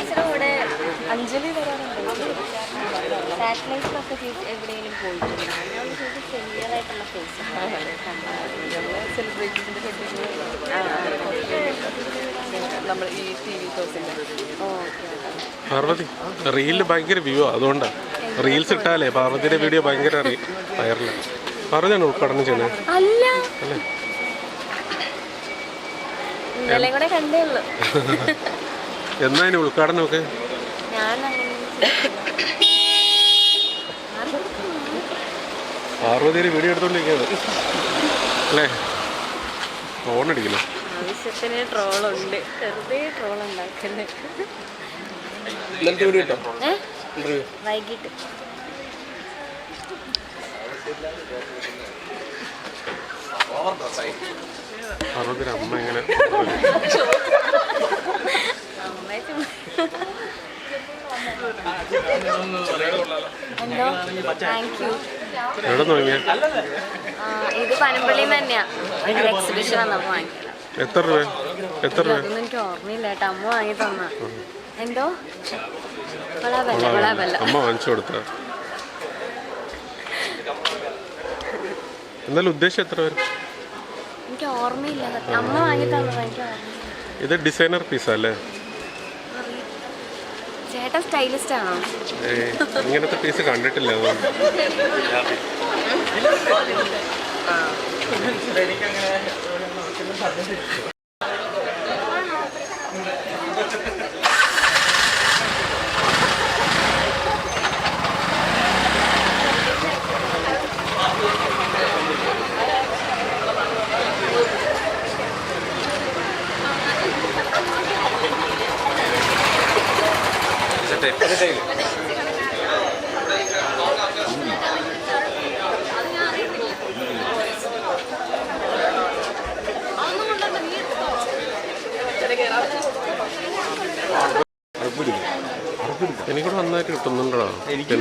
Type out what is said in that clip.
ചേച്ചിയുടെ കൂടെ അഞ്ജലി വരാറുണ്ട്. സാറ്റലൈറ്റിലൊക്കെ ചേച്ചി എവിടെയെങ്കിലും പോയിട്ടുണ്ട്? ഞാൻ ചേച്ചി ഫേസ് സെലിബ്രിറ്റീസിന്റെ നമ്മൾ ഈ ടി വി ഷോസിന്റെ ഓക്കെ പാർവതി റീലിൽ ഭയങ്കര വ്യൂ അതുകൊണ്ടാണ് റീൽസ് ഇട്ടാലേ പാർവതിയുടെ വീഡിയോ ഭയങ്കര വൈറലാണ് പാർവതിയാണ് ഉദ്ഘാടനം ചെയ്യുന്നത് അല്ല. അല്ലേ? ഇന്നലെ കൂടെ കണ്ടേ ഉള്ളു. എന്നാ ഇനി ഉദ്ഘാടനമൊക്കെ പാർവതിയുടെ വീഡിയോ എടുത്തോണ്ടിരിക്കുന്നത്. അല്ലേ? ആവശ്യത്തിന് ട്രോളുണ്ട്. വെറുതെ ട്രോൾ വൈകിട്ട്. പാർവതിയുടെ അമ്മ ഇങ്ങനെ എന്തോ? താങ്ക് യു എവിടെ നോക്കിയ ഇത് പനമ്പള്ളിയിൽ നിന്ന് തന്നെയാ. ഒരു എക്സിബിഷൻ വന്നപ്പോൾ എത്ര രൂപ? എത്ര രൂപ? അതൊന്നും എനിക്ക് ഓർമ്മയില്ല കേട്ടോ. അമ്മ വാങ്ങി തന്ന. എന്തോ? അമ്മ വാങ്ങിച്ചു കൊടുത്ത. എന്നാലും ഉദ്ദേശം എത്ര വരും? എനിക്ക് ഓർമ്മയില്ല. അമ്മ വാങ്ങി തന്നത്. എനിക്ക് ഓർമ്മയില്ല. ഇത് ഡിസൈനർ പീസാ അല്ലേ? ചേട്ടൻ സ്റ്റൈലിസ്റ്റ് ആണോ? ഇങ്ങനത്തെ പീസ് കണ്ടിട്ടില്ല അതുകൊണ്ട്. എനിക്കൂടെ നന്നായിട്ട് കിട്ടുന്നുണ്ടോ എനിക്ക്